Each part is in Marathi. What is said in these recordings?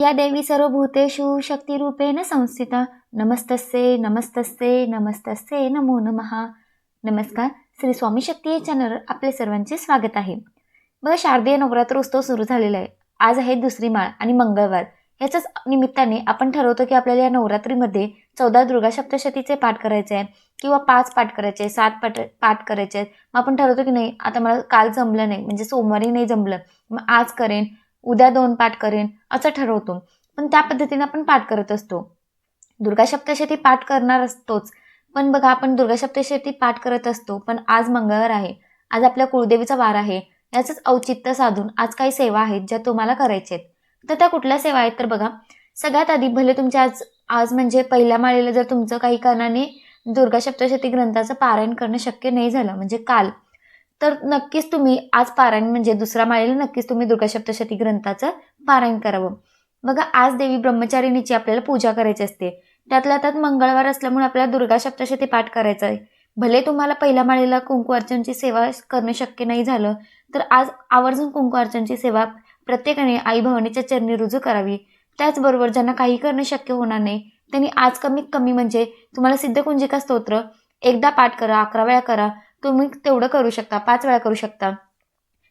या देवी सर्वभूतेषु शक्तिरूपेण संस्थिता। नमस्तस्ये नमस्तस्ये नमस्तस्ये नमो नमः। नमस्कार श्री स्वामी शक्ती चॅनल चॅनलवर आपले सर्वांचे स्वागत आहे. बघा शारदीय नवरात्र उत्सव सुरू झालेला आहे. आज आहे दुसरी माळ आणि मंगळवार. याच्याच निमित्ताने आपण ठरवतो की आपल्याला या नवरात्रीमध्ये चौदा दुर्गा सप्तशतीचे पाठ करायचे आहे किंवा पाच पाठ करायचे आहे सात पाठ पाठ करायचे आहेत. मग आपण ठरवतो की नाही आता मला काल जमलं नाही म्हणजे सोमवारी नाही जमलं. मग आज करेन. उद्या दोन पाठ करेन असं ठरवतो. पण त्या पद्धतीने आपण पाठ करत असतो. दुर्गा सप्तशती पाठ करणार असतोच. पण बघा आपण दुर्गा सप्तशती पाठ करत असतो पण आज मंगळवार आहे. आज आपल्या कुळदेवीचा वार आहे. याचंच औचित्य साधून आज काही सेवा आहेत ज्या तुम्हाला करायच्या आहेत. तर त्या कुठल्या सेवा आहेत तर बघा. सगळ्यात आधी भले तुमच्या आज आज म्हणजे पहिल्या माळेला जर तुमचं काही कारणाने दुर्गा सप्तशती ग्रंथाचं पारायण करणं शक्य नाही झालं म्हणजे काल. तर नक्कीच तुम्ही आज पारायण म्हणजे दुसऱ्या माळेला नक्कीच तुम्ही दुर्गा सप्तशती ग्रंथाचं पारायण करावं. बघा आज देवी ब्रह्मचारिणीची आपल्याला पूजा करायची असते. त्यातल्या त्यात मंगळवार असल्यामुळे आपल्याला दुर्गा सप्तशती पाठ करायचं आहे. भले तुम्हाला पहिल्या माळेला कुंकू अर्चनची सेवा करणं शक्य नाही झालं तर आज आवर्जून कुंकू अर्चनची सेवा प्रत्येकाने आई भवानीच्या चरणी रुजू करावी. त्याचबरोबर ज्यांना काही करणं शक्य होणार नाही त्यांनी आज कमीत कमी म्हणजे तुम्हाला सिद्धकुंजिका स्तोत्र एकदा पाठ करा अकरा वेळा करा तुम्ही तेवढं करू शकता पाच वेळा करू शकता.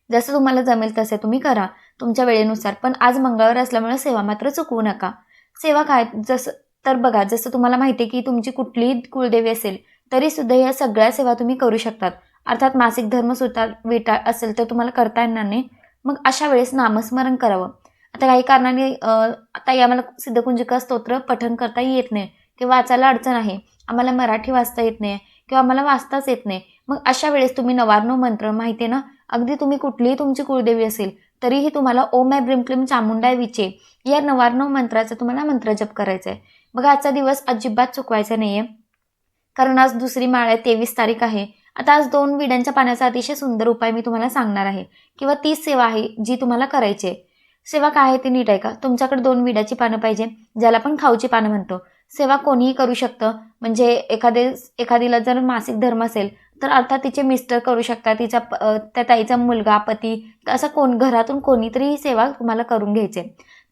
जसं तुम्हाला जमेल तसे तुम्ही करा तुमच्या वेळेनुसार. पण आज मंगळवार असल्यामुळे सेवा मात्र चुकवू नका. सेवा काय जसं तर बघा जसं तुम्हाला माहिती आहे की तुमची कुठलीही कुलदेवी असेल तरीसुद्धा या सगळ्या सेवा तुम्ही करू शकतात. अर्थात मासिक धर्म सुद्धा विटा असेल तर तुम्हाला करता येणार नाही. मग अशा वेळेस नामस्मरण करावं. आता काही कारणाने आता आम्हाला सिद्धकुंजिका स्तोत्र पठण करता येत नाही किंवा वाचायला अडचण आहे आम्हाला मराठी वाचता येत नाही किंवा आम्हाला वाचताच येत नाही. मग अशा वेळेस तुम्ही नवार्णव मंत्र माहिती आहे ना? अगदी तुम्ही कुठलीही तुमची कुळदेवी असेल तरीही तुम्हाला ओम आय ब्रिम क्लिम चामुंडा विचे या नवार्णव मंत्राचा तुम्हाला मंत्र जप करायचा आहे मग आजचा दिवस अजिबात चुकवायचा नाही आहे कारण आज दुसरी माळ आहे तेवीस तारीख आहे. आता आज दोन विड्यांच्या पाण्याचा अतिशय सुंदर उपाय मी तुम्हाला सांगणार आहे. किंवा तीच सेवा आहे जी तुम्हाला करायची आहे सेवा काय आहे ती नीट आहे का तुमच्याकडे दोन विड्याची पानं पाहिजे ज्याला आपण खाऊची पानं म्हणतो. सेवा कोणीही करू शकतं. म्हणजे एखादे एखादीला जर मासिक धर्म असेल तर अर्थात तिचे मिस्टर करू शकतात तिचा त्या ताईचा मुलगा पती असं कोण घरातून कोणीतरी ही सेवा तुम्हाला करून घ्यायचे.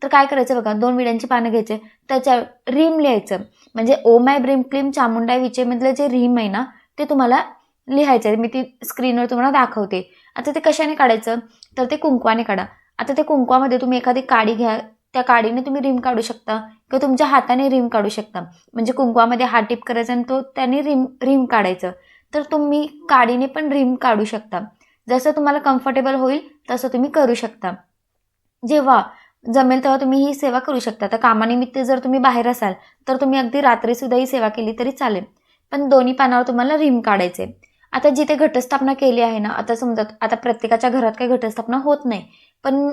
तर काय करायचं बघा दोन विड्यांची पानं घ्यायचे त्याच्या रिम लिहायचं. म्हणजे ओम आय ब्रिम क्लीम चामुंडा विचेमधलं जे रिम आहे ना ते तुम्हाला लिहायचं आहे. मी ती स्क्रीनवर तुम्हाला दाखवते. आता ते कशाने काढायचं? तर ते कुंकवाने काढा. आता ते कुंकवामध्ये तुम्ही एखादी काडी घ्या त्या काडीने तुम्ही रिम काढू शकता किंवा तुमच्या हाताने रिम काढू शकता. म्हणजे कुंकवामध्ये हात टिप करायचा आणि तो त्याने रिम रिम काढायचं. तर तुम्ही काडीने पण रिम काढू शकता. जसं तुम्हाला कम्फर्टेबल होईल तसं तुम्ही करू शकता. जेव्हा जमेल तेव्हा तुम्ही ही सेवा करू शकता. आता कामानिमित्त जर तुम्ही बाहेर असाल तर तुम्ही अगदी रात्रीसुद्धा ही सेवा केली तरी चालेल. पण दोन्ही पानावर तुम्हाला रिम काढायचे. आता जिथे घटस्थापना केली आहे ना आता समजा आता प्रत्येकाच्या घरात काही घटस्थापना होत नाही. पण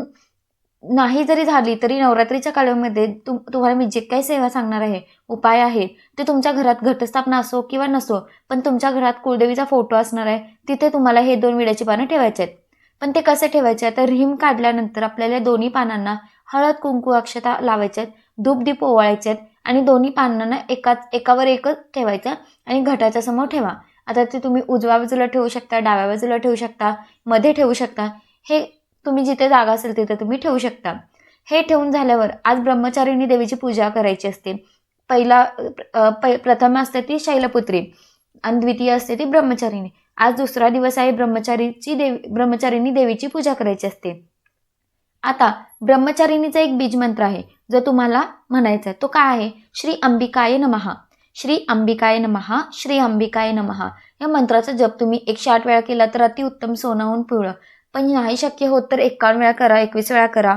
नाही जरी झाली तरी नवरात्रीच्या काळामध्ये तुम तुम्हाला मी जे काही सेवा सांगणार आहे उपाय आहे ते तुमच्या घरात घटस्थापना असो किंवा नसो पण तुमच्या घरात कुलदेवीचा फोटो असणार आहे तिथे तुम्हाला हे दोन विड्याची पानं ठेवायचे आहेत. पण ते कसे ठेवायचे? तर रिम काढल्यानंतर आपल्याला दोन्ही पानांना हळद कुंकू अक्षता लावायचे आहेत धूपदीप ओवाळायचे आहेत आणि दोन्ही पानांना एकाच एकावर एकच ठेवायचं आणि घटाच्या समोर ठेवा. आता ते तुम्ही उजव्या बाजूला ठेवू शकता डाव्या बाजूला ठेवू शकता मध्ये ठेवू शकता. हे तुम्ही जिथे जागा असेल तिथे तुम्ही ठेवू शकता. हे ठेवून झाल्यावर आज ब्रह्मचारिणी देवीची पूजा करायची असते. पहिला प्रथम असते ती शैलपुत्री आणि द्वितीय असते ती ब्रह्मचारिणी. आज दुसरा दिवस आहे ब्रह्मचारीची देवी ब्रह्मचारिणी देवीची पूजा करायची असते. आता ब्रह्मचारिणीचा एक बीज मंत्र आहे जो तुम्हाला म्हणायचा आहे. तो काय आहे? श्री अंबिकाय नमहा श्री अंबिकाय नमहा श्री अंबिकाय नमहा या मंत्राचा जप तुम्ही एकशे आठ वेळा केला तर अतिउत्तम सोनाहून पिवळं. पण नाही शक्य होत तर एकावन्न वेळा करा एकवीस वेळा करा.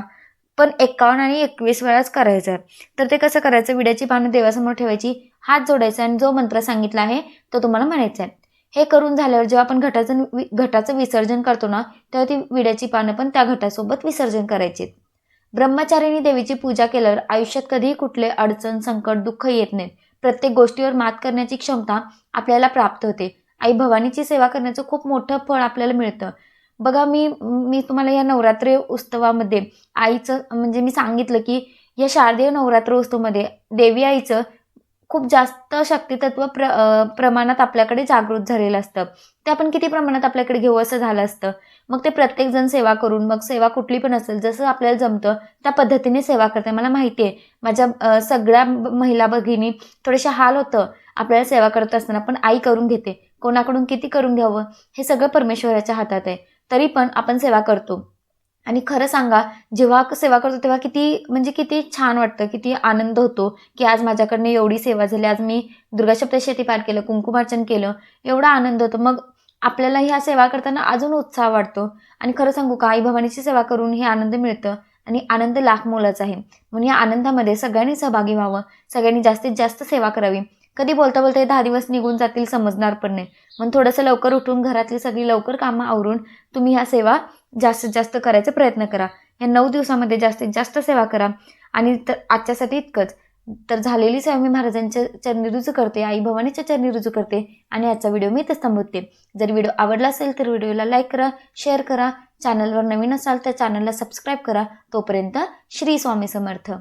पण एकावन्न आणि एकवीस वेळाच करायचं आहे. तर ते कसं करायचं? विड्याची पानं देवासमोर ठेवायची हात जोडायचा आणि जो मंत्र सांगितला आहे तो तुम्हाला म्हणायचा आहे. हे करून झाल्यावर जेव्हा आपण घटाचं घटाचं विसर्जन करतो ना तेव्हा ती विड्याची पानं पण त्या घटासोबत विसर्जन करायची ब्रह्मचारिणी देवीची पूजा केल्यावर आयुष्यात कधीही कुठले अडचण संकट दुःख येत नाहीत. प्रत्येक गोष्टीवर मात करण्याची क्षमता आपल्याला प्राप्त होते. आई भवानीची सेवा करण्याचं खूप मोठं फळ आपल्याला मिळतं. बघा मी मी तुम्हाला या नवरात्री उत्सवामध्ये आईचं म्हणजे मी सांगितलं की या शारदीय नवरात्र उत्सवमध्ये देवी आईचं खूप जास्त शक्तितत्व प्र प्रमाणात आपल्याकडे जागृत झालेलं असतं. ते आपण किती प्रमाणात आपल्याकडे घेऊ असं झालं असतं. मग ते प्रत्येकजण सेवा करून मग सेवा कुठली पण असेल जसं आपल्याला जमतं त्या पद्धतीने सेवा करते मला माहिती आहे माझ्या सगळ्या महिला भगिनी थोडेसे हाल होतं. आपल्याला सेवा करत असताना पण आई करून घेते. कोणाकडून किती करून घ्यावं? हे सगळं परमेश्वराच्या हातात आहे. तरी पण आपण सेवा करतो. आणि खरं सांगा जेव्हा सेवा करतो तेव्हा किती म्हणजे किती छान वाटतं किती आनंद होतो की आज माझ्याकडनं एवढी सेवा झाली आज मी दुर्गा सप्तशती पार केलं कुंकुमार्चन केलं एवढा आनंद होतो. मग आपल्याला ह्या सेवा करताना अजून उत्साह वाटतो. आणि खरं सांगू का आई भवानीची सेवा करून हे आनंद मिळतं आणि आनंद लाख मोलाचा आहे. म्हणून या आनंदामध्ये सगळ्यांनी सहभागी व्हावं सगळ्यांनी जास्तीत जास्त सेवा करावी. कधी बोलता बोलता हे दहा दिवस निघून जातील समजणार पण नाही. म्हणून थोडंसं लवकर उठून घरातली सगळी लवकर कामं आवरून तुम्ही ह्या सेवा जास्तीत जास्त करायचा प्रयत्न करा. या नऊ दिवसामध्ये जास्तीत जास्त सेवा करा. आणि तर आजच्यासाठी इतकंच. तर झालेली सेवा मी महाराजांच्या चरणी रुजू करते आई भवानीच्या चरणी रुजू करते आणि आजचा व्हिडिओ मी इथेच थांबवते. जर व्हिडिओ आवडला असेल तर व्हिडिओला लाईक करा शेअर करा. चॅनलवर नवीन असाल तर चॅनलला सबस्क्राईब करा. तोपर्यंत श्री स्वामी समर्थ.